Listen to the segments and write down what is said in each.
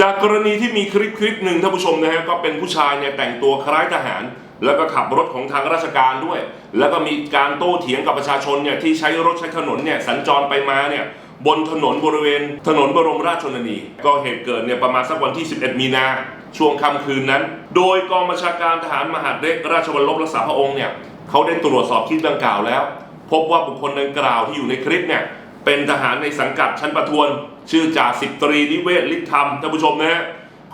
จากกรณีที่มีคลิปคลิปหนึ่งท่านผู้ชมนะฮะก็เป็นผู้ชายเนี่ยแต่งตัวคล้ายทหาร แล้วก็ขับรถของทางราชการด้วย แล้วก็มีการโต้เถียงกับประชาชนเนี่ยที่ใช้รถใช้ถนนเนี่ยสัญจรไปมาเนี่ยบนถนนบริเวณ ถนนบรมราชชนนี ก็เหตุเกิดเนี่ยประมาณสักวันที่ 11 มีนาช่วงค่ำคืนนั้น โดยกองบัญชาการทหารมหาดเล็กราชวัลลบรักษาพระองค์เนี่ยเขาได้ตรวจสอบคลิปดังกล่าวแล้ว พบว่าบุคคลดังกล่าวที่อยู่ในคลิปเนี่ยเป็นทหารในสังกัดชั้นประทวน ชื่อจ่าสิบตรีนิเวศฤทธธรรมท่านผู้ชมนะฮะ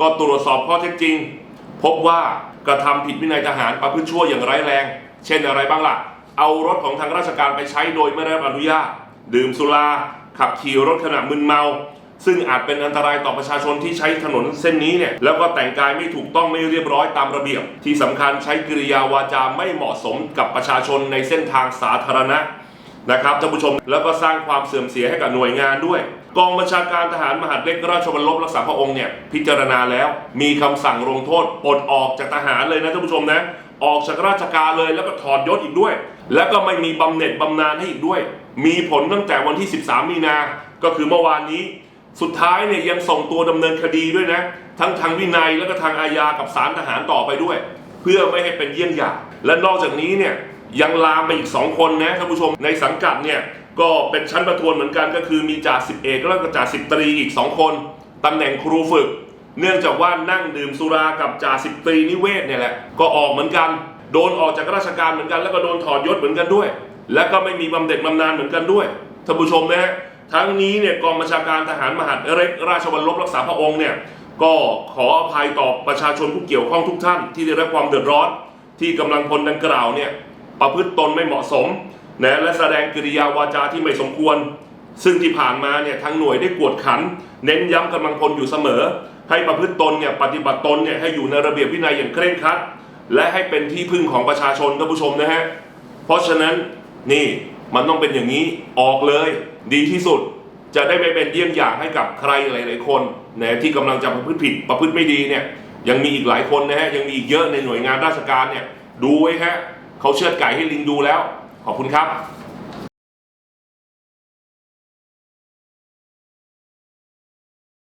ก็ตรวจสอบข้อเท็จจริง พบว่ากระทำผิดวินัยทหารประพฤติชั่วอย่างร้ายแรง เช่นอะไรบ้างล่ะ เอารถของทางราชการไปใช้โดยไม่ได้รับอนุญาต ดื่มสุรา ขับขี่รถขณะมึนเมา ซึ่งอาจเป็นอันตรายต่อประชาชนที่ใช้ถนนเส้นนี้เนี่ย แล้วก็แต่งกายไม่ถูกต้องไม่เรียบร้อยตามระเบียบ ที่สำคัญใช้กิริยาวาจาไม่เหมาะสมกับประชาชนในเส้นทางสาธารณะ นะครับท่านผู้ชมแล้วก็สร้างความเสื่อมเสียให้กับหน่วยงานด้วย กองบัญชาการทหารมหาดเล็กราชวัลลบรักษาพระองค์เนี่ยพิจารณาแล้วมีคำสั่งลงโทษปลดออกจากทหารเลยนะท่านผู้ชมนะออกจากราชการเลยแล้วก็ถอดยศอีกด้วย แล้วก็ไม่มีบำเหน็จบำนาญให้อีกด้วย มีผลตั้งแต่วันที่ 13 มีนา ก็คือเมื่อวานนี้ สุดท้ายเนี่ยยังส่งตัวดำเนินคดีด้วยนะ ทั้งทางวินัยแล้วก็ทางอาญากับศาลทหารต่อไปด้วย เพื่อไม่ให้เป็นเยี่ยงอย่างและนอกจากนี้เนี่ย ยังลามไปอีก 2 คนนะท่านผู้ชมในสังกัดเนี่ยก็เป็นชั้นประทวนเหมือนกันก็คือมีจ่าสิบเอกแล้วก็จ่าสิบตรีอีก 2 คนตำแหน่งครูฝึก เนื่องจากว่านั่งดื่มสุรากับจ่าสิบตรีนิเวศเนี่ยแหละก็ออกเหมือนกันโดนออกจากราชการเหมือนกัน แล้วก็โดนถอดยศเหมือนกันด้วย และก็ไม่มีบำเหน็จบำนาญเหมือนกันด้วยท่านผู้ชมนะฮะทั้งนี้เนี่ยกองบัญชาการทหารมหาดเล็กราชวัลลบรักษาพระองค์เนี่ยก็ขออภัยต่อประชาชนผู้เกี่ยวข้องทุกท่าน ที่ได้รับความเดือดร้อนที่กำลังพลดังกล่าวเนี่ย ประพฤติตนไม่เหมาะสมนะและแสดงกิริยาวาจาที่ไม่สมควร ซึ่งที่ผ่านมาเนี่ยทางหน่วยได้กวดขัน เน้นย้ำกำลังพลอยู่เสมอ ให้ประพฤติตนเนี่ยปฏิบัติตนเนี่ยให้อยู่ในระเบียบวินัยอย่างเคร่งครัด และให้เป็นที่พึ่งของประชาชนท่านผู้ชมนะฮะเพราะฉะนั้นนี่มันต้องเป็นอย่างนี้ออกเลย ดีที่สุดจะได้ไม่เป็นเยี่ยงอย่างให้กับใครหลาย ๆ คนนะที่กำลังจะประพฤติผิดประพฤติไม่ดีเนี่ยยังมีอีกหลายคนนะฮะยังมีอีกเยอะในหน่วยงานราชการเนี่ยดูไว้ฮะ เขาเชือดไก่ให้ลิงดูแล้ว ขอบคุณครับ